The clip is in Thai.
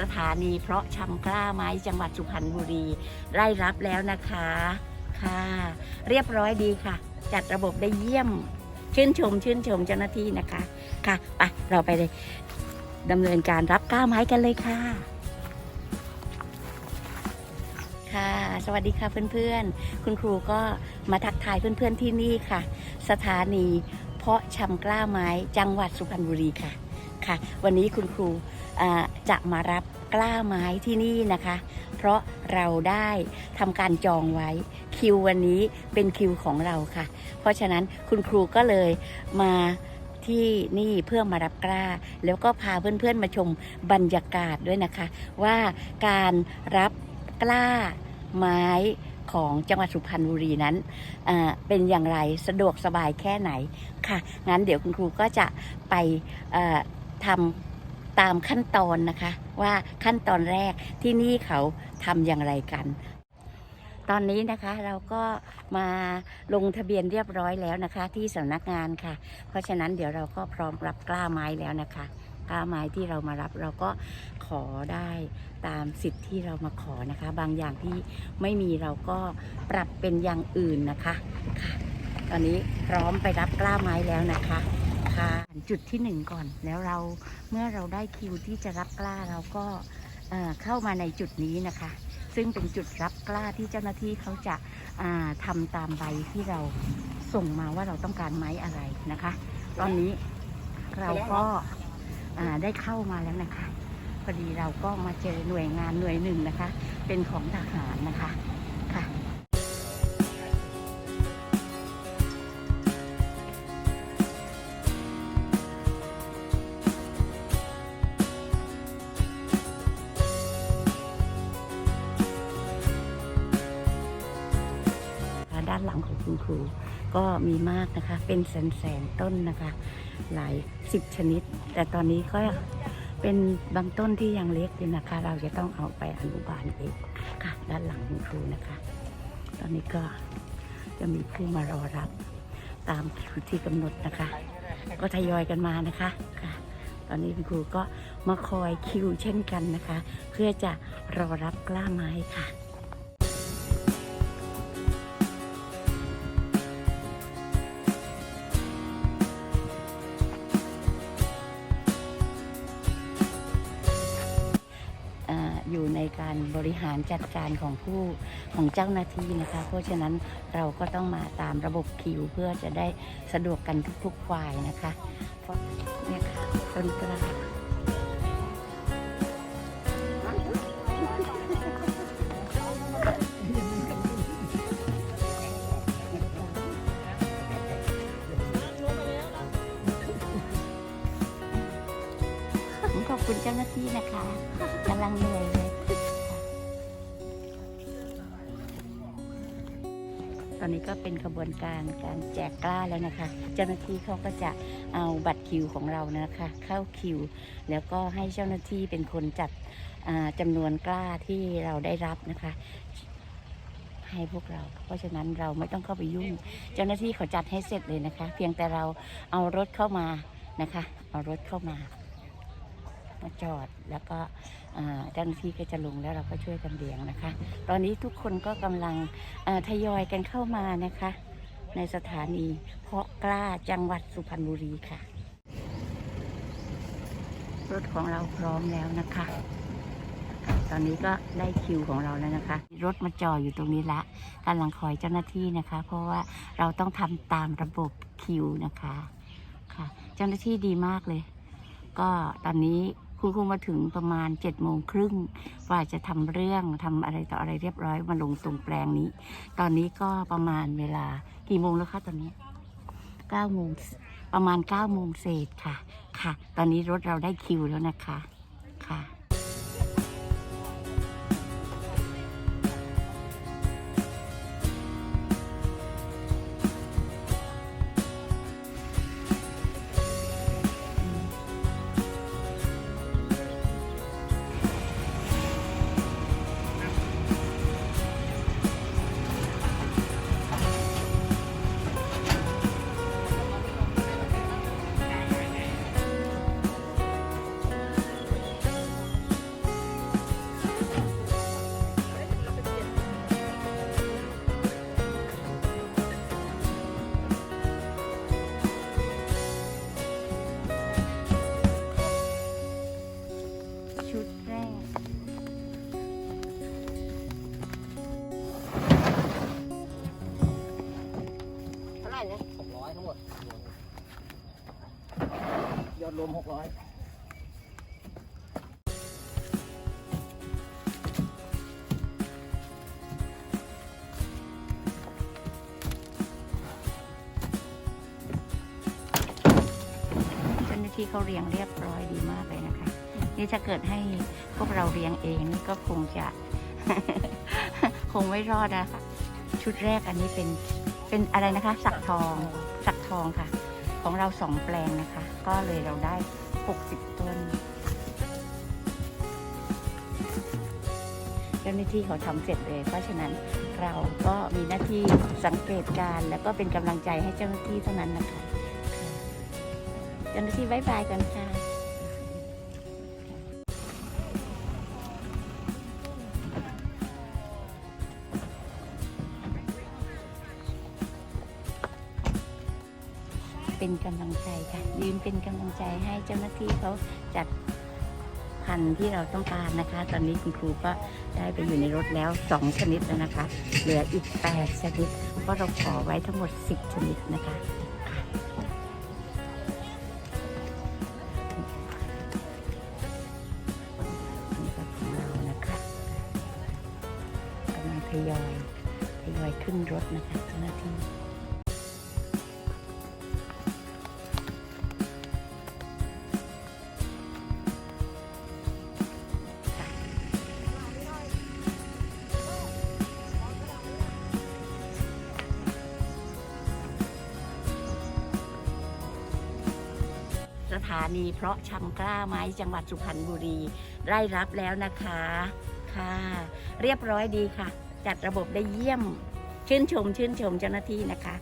สถานีเพราะชำกล้าไม้จังหวัดสุพรรณบุรีได้รับแล้วนะคะค่ะ เรียบร้อยดีค่ะ จัดระบบได้เยี่ยม ชื่นชม ชื่นชมเจ้าหน้าที่นะคะค่ะไปเราไปเลยดำเนินการรับกล้าไม้กันเลยค่ะค่ะ สวัสดีค่ะเพื่อนๆ คุณครูก็มาทักทายเพื่อนๆที่นี่ค่ะ สถานีเพาะชำกล้าไม้จังหวัดสุพรรณบุรีค่ะค่ะ วันนี้คุณครูจะมารับกล้าไม้ที่นี่นะคะ เพราะเราได้ทำการจองไว้คิววันนี้เป็นคิวของเราค่ะ เพราะฉะนั้นคุณครูก็เลยมาที่นี่เพื่อมารับกล้า แล้วก็พาเพื่อนๆมาชมบรรยากาศด้วยนะคะ ว่าการรับกล้าไม้ของจังหวัดสุพรรณบุรีนั้นเป็นอย่างไรสะดวกสบายแค่ไหนค่ะ งั้นเดี๋ยวคุณครูก็จะไป ทำตามขั้นตอนนะคะ ว่าขั้นตอนแรกที่นี่เขาทำอย่างไรกัน ตอนนี้นะคะเราก็มาลงทะเบียนเรียบร้อยแล้วนะคะ ที่สำนักงานค่ะ เพราะฉะนั้นเดี๋ยวเราก็พร้อมรับกล้าไม้แล้วนะคะกล้าไม้ที่เรามารับเราก็ขอได้ตามสิทธิ์ที่เรามาขอนะคะ บางอย่างที่ไม่มีเราก็ปรับเป็นอย่างอื่นนะคะค่ะ ตอนนี้พร้อมไปรับกล้าไม้แล้วนะคะ ค่ะจุดที่หนึ่งก่อนแล้วเราเมื่อเราได้คิวที่จะรับกล้าเราก็เข้ามาในจุดนี้นะคะ ซึ่งเป็นจุดรับกล้าที่เจ้าหน้าที่เขาจะาทำตามใบที่เราส่งมาว่าเราต้องการไม้อะไรนะคะ ตอนนี้เราก็ได้เข้ามาแล้วนะคะพอดีเราก็มาเจอหน่วยงานหน่วยหนึ่งนะคะ เป็นของทหารนะคะค่ะานหลังของคุณครู ก็มีมากนะคะ เป็นแสนแสนๆต้นนะคะ หลายสิบชนิด แต่ตอนนี้ก็เป็นบางต้นที่ยังเล็กอยู่นะคะ เราจะต้องเอาไปอนุบาลเองค่ะ ด้านหลังคุณครูนะคะ ตอนนี้ก็จะมีผู้มารอรับ ตามคิวที่กำหนดนะคะ ก็ทยอยกันมานะคะค่ะตอนนี้คุณครูก็มาคอยคิวเช่นกันนะคะ เพื่อจะรอรับกล้าไม้ค่ะ อยู่ในการบริหารจัดการของผู้ของเจ้าหน้าที่นะคะ เพราะฉะนั้นเราก็ต้องมาตามระบบคิวเพื่อจะได้สะดวกกันทุกๆฝ่ายนะคะเพราะเนี่ยค่ะต้นกล้า ขอบคุณเจ้าหน้าที่นะคะกำลังเหนื่อยเลยตอนนี้ก็เป็นกระบวนการการแจกกล้าแล้วนะคะ เจ้าหน้าที่เขาก็จะเอาบัตรคิวของเรานะคะ เข้าคิว แล้วก็ให้เจ้าหน้าที่เป็นคนจัดจำนวนกล้าที่เราได้รับนะคะ ให้พวกเรา เพราะฉะนั้นเราไม่ต้องเข้าไปยุ่ง เจ้าหน้าที่เขาจัดให้เสร็จเลยนะคะ เพียงแต่เราเอารถเข้ามานะคะ เอารถเข้ามา มาจอดแล้วก็เจ้าหน้าที่ก็จะลงแล้วเราก็ช่วยกันเลี้ยงนะคะ ตอนนี้ทุกคนก็กำลังทยอยกันเข้ามานะคะ ในสถานีเพาะกล้าจังหวัดสุพรรณบุรีค่ะ รถของเราพร้อมแล้วนะคะ ตอนนี้ก็ได้คิวของเราแล้วนะคะ รถมาจออยู่ตรงนี้ละกำลังคอยเจ้าหน้าที่นะคะ เพราะว่าเราต้องทำตามระบบคิวนะคะค่ะ เจ้าหน้าที่ดีมากเลย ก็ตอนนี้ คุณครูมาถึงประมาณ7จ็ดโมงครึ่งว่าจะทำเรื่องทำอะไรต่ออะไรเรียบร้อยมาลงตรงแปลงนี้ ตอนนี้ก็ประมาณเวลากี่โมงแล้วคะตอนนี้9โมงประมาณ9โมงเศษค่ะค่ะ ตอนนี้รถเราได้คิวแล้วนะคะค่ะ ดรวมหกร้อยเจ้าหน้าที่เขาเรียงเรียบร้อยดีมากเลยนะคะ นี่ถ้าเกิดให้พวกเราเรียงเองนี่ก็คงจะ คงไม่รอดนะคะ ชุดแรกอันนี้เป็นเป็นอะไรนะคะ สักทอง สัก ทองค่ะ ของเราสองแปลงนะคะ ก็เลยเราได้ 60 ต้นเจ้าหน้าที่เขาทำเสร็จเลย เพราะฉะนั้นเราก็มีหน้าที่สังเกตการแล้วก็เป็นกำลังใจให้เจ้าหน้าที่เท่านั้นนะคะ เจ้าหน้าที่บายบายกันค่ะ เป็นกำลังใจค่ะยืนเป็นกำลังใจให้เจ้าหน้าที่เขาจัดพันธุ์ที่เราต้องการนะคะ ตอนนี้คุณครูก็ได้ไปอยู่ในรถแล้ว 2 ชนิดแล้วนะคะ เหลืออีก 8 ชนิด เพราะเราขอไว้ทั้งหมด 10 ชนิดนะคะนี่ก็ของเรานะคะกำลังทยอยทยอยขึ้นรถนะคะเจ้าหน้าที่ ถานีเพราะชำกล้าไม้จังหวัดสุพรรณบุรีได้รับแล้วนะคะค่ะ เรียบร้อยดีค่ะ จัดระบบได้เยี่ยม ชื่นชม ชื่นชมเจ้าหน้าที่นะคะ